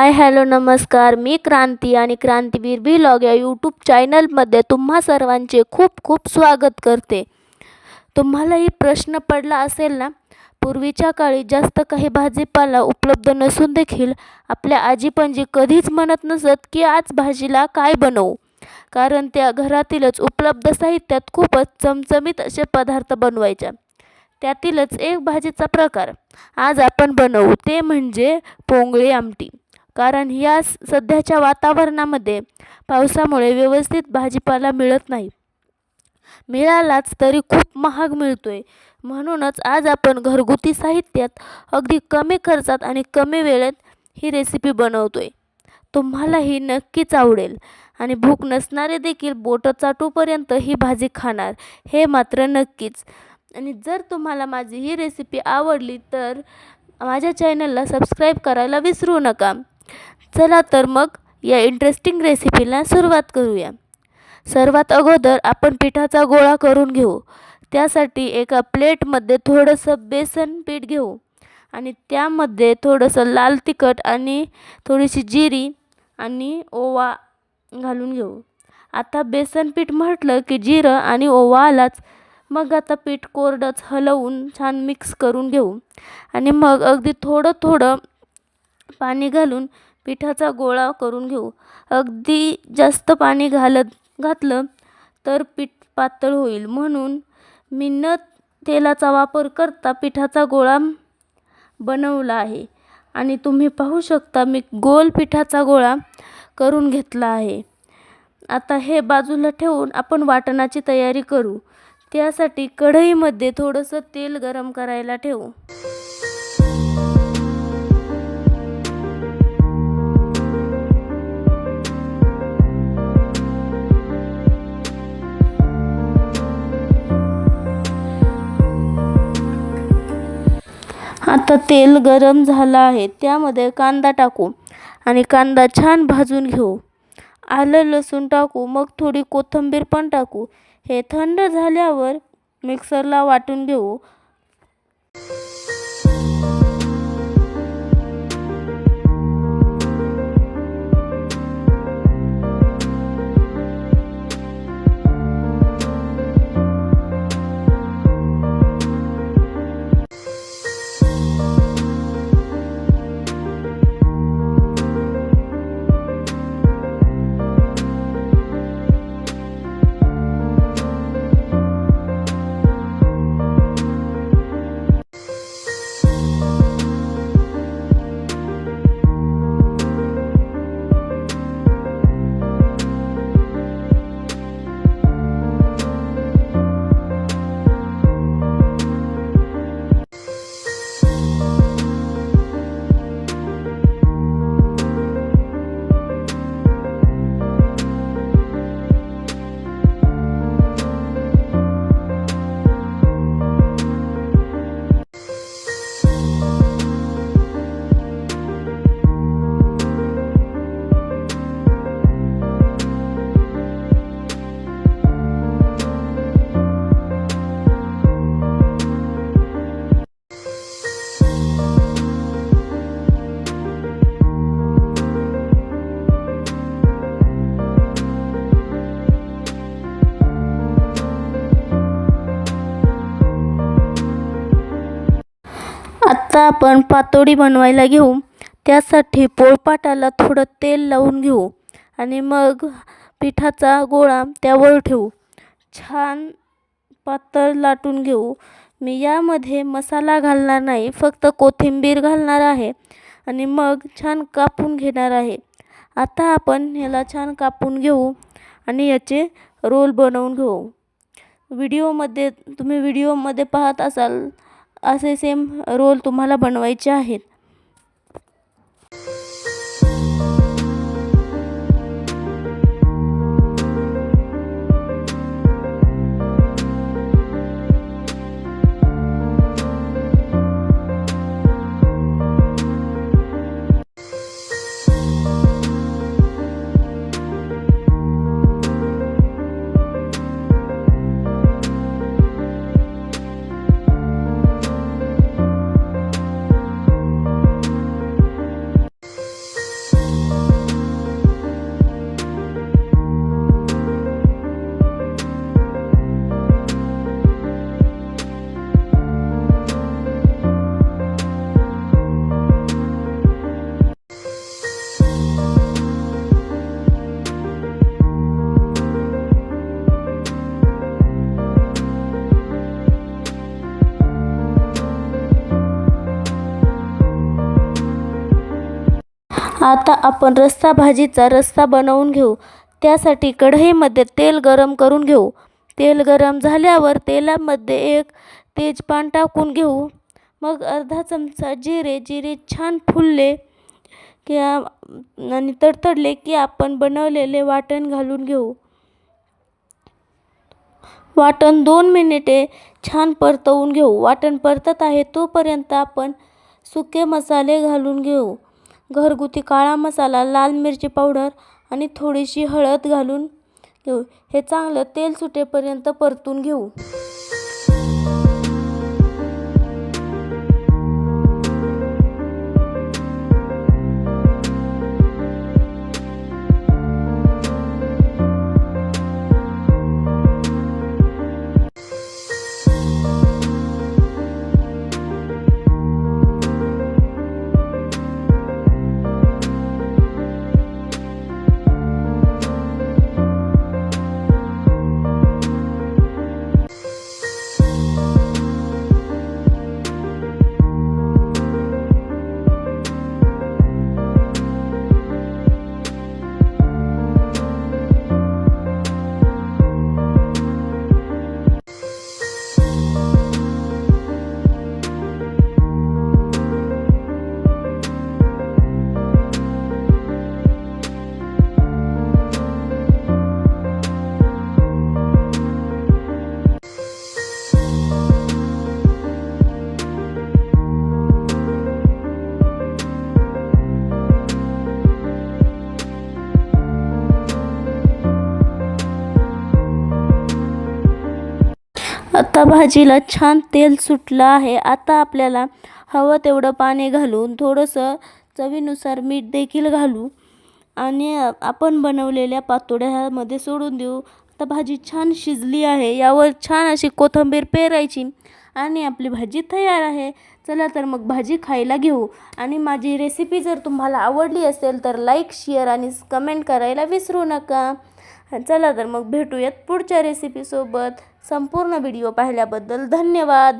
Hi hello नमस्कार. मी क्रांती आणि क्रांतीवीर vlog या यूट्यूब चॅनलमध्ये तुम्हा सर्वांचे खूप खूप स्वागत करते. तुम्हालाही प्रश्न पडला असेल ना? पूर्वीच्या काळी जास्त काही भाजीपाला उपलब्ध नसून देखील आपल्या आजी पणजी कधीच म्हणत नसत की आज भाजीला काय बनवू. कारण त्या घरातीलच उपलब्ध साहित्यात खूपच चमचमीत असे पदार्थ बनवायच्या. त्यातीलच एक भाजीचा प्रकार. आज आपण बनवू ते म्हणजे पोंगळी आमटी. कारण या स- सध्याच्या वातावरणामध्ये पावसामुळे व्यवस्थित भाजीपाला मिळत नाही. मिळालाच तरी खूप महाग मिळतोय. म्हणूनच आज आपण घरगुती साहित्यात अगदी कमी खर्चात आणि कमी वेळेत ही रेसिपी बनवतोय. तुम्हालाही नक्कीच आवडेल. आणि भूक नसणारे देखील बोटं चाटूपर्यंत ही भाजी खाणार हे मात्र नक्कीच. आणि जर तुम्हाला माझी ही रेसिपी आवडली तर माझ्या चॅनलला सबस्क्राईब करायला विसरू नका. चला तर मग या इंटरेस्टिंग रेसिपीला सुरुवात करूया. सर्वात अगोदर आपण पिठाचा गोळा करून घेऊ. त्यासाठी एका प्लेटमध्ये थोडंसं बेसन पीठ घेऊ. आणि त्यामध्ये थोडंसं लाल तिखट आणि थोडीशी जिरी आणि ओवा घालून घेऊ. आता बेसन पीठ म्हटलं की जिरं आणि ओवा आलाच. मग आता पीठ कोरडंच हलवून छान मिक्स करून घेऊ. आणि मग अगदी थोडं थोडं पाणी घालून पिठाचा गोळा करून घेऊ. अगदी जास्त पाणी घालत घातलं तर पीठ पातळ होईल. म्हणून मी न तेलाचा वापर करता पिठाचा गोळा बनवला आहे. आणि तुम्ही पाहू शकता मी गोल पिठाचा गोळा करून घेतला आहे. आता हे बाजूला ठेवून आपण वाटणाची तयारी करू. त्यासाठी कढईमध्ये थोडंसं तेल गरम करायला ठेवू. आता तेल गरम झालं आहे. त्यामध्ये कांदा टाकू आणि कांदा छान भाजून घेऊ. आलं लसूण टाकू मग थोडी कोथिंबीर पण टाकू. हे थंड झाल्यावर मिक्सरला वाटून घेऊ. आपण पातोडी बनवायला घेऊ. त्यासाठी पोळपाटाला थोडं तेल लावून घेऊ आणि मग पिठाचा गोळा त्यावर ठेवू. छान पातळ लाटून घेऊ. मी यामध्ये मसाला घालणार नाही फक्त कोथिंबीर घालणार आहे आणि मग छान कापून घेणार आहे. आता आपण ह्याला छान कापून घेऊ आणि याचे रोल बनवून घेऊ. व्हिडिओमध्ये तुम्ही व्हिडिओमध्ये पाहत असाल असे सेम रोल तुम्हाला बनवायचे आहेत. आता आपण रस्सा भाजीचा रस्सा बनवून घेऊ. त्यासाठी कढईमध्ये तेल गरम करून घेऊ. तेल गरम झाल्यावर तेलामध्ये एक तेजपान टाकून घेऊ. मग अर्धा चमचा जिरे जिरे छान फुलले की आणि तडतडले की आपण बनवलेले वाटण घालून घेऊ. वाटण दोन मिनिटे छान परतवून घेऊ. वाटण परतत आहे तोपर्यंत आपण सुके मसाले घालून घेऊ. घरगुती काळा मसाला लाल मिरची पावडर आणि थोडीशी हळद घालून घेऊ. हे चांगलं तेल सुटेपर्यंत परतून घेऊ. आता भाजीला छान तेल सुटलं आहे. आता आपल्याला हवं तेवढं पाणी घालून थोडंसं चवीनुसार मीठ देखील घालू. आणि आपण बनवलेल्या पातोड्यामध्ये सोडून देऊ. आता भाजी छान शिजली आहे. यावर छान अशी कोथिंबीर पेरायची. आणि आपली भाजी तयार आहे. चला तर मग भाजी खायला घेऊ. आणि माझी रेसिपी जर तुम्हाला आवडली असेल तर लाईक शेअर आणि कमेंट करायला विसरू नका. चला तर मग भेटूयात पुढच्या रेसिपीसोबत संपूर्ण व्हिडिओ पाहिल्याबद्दल धन्यवाद.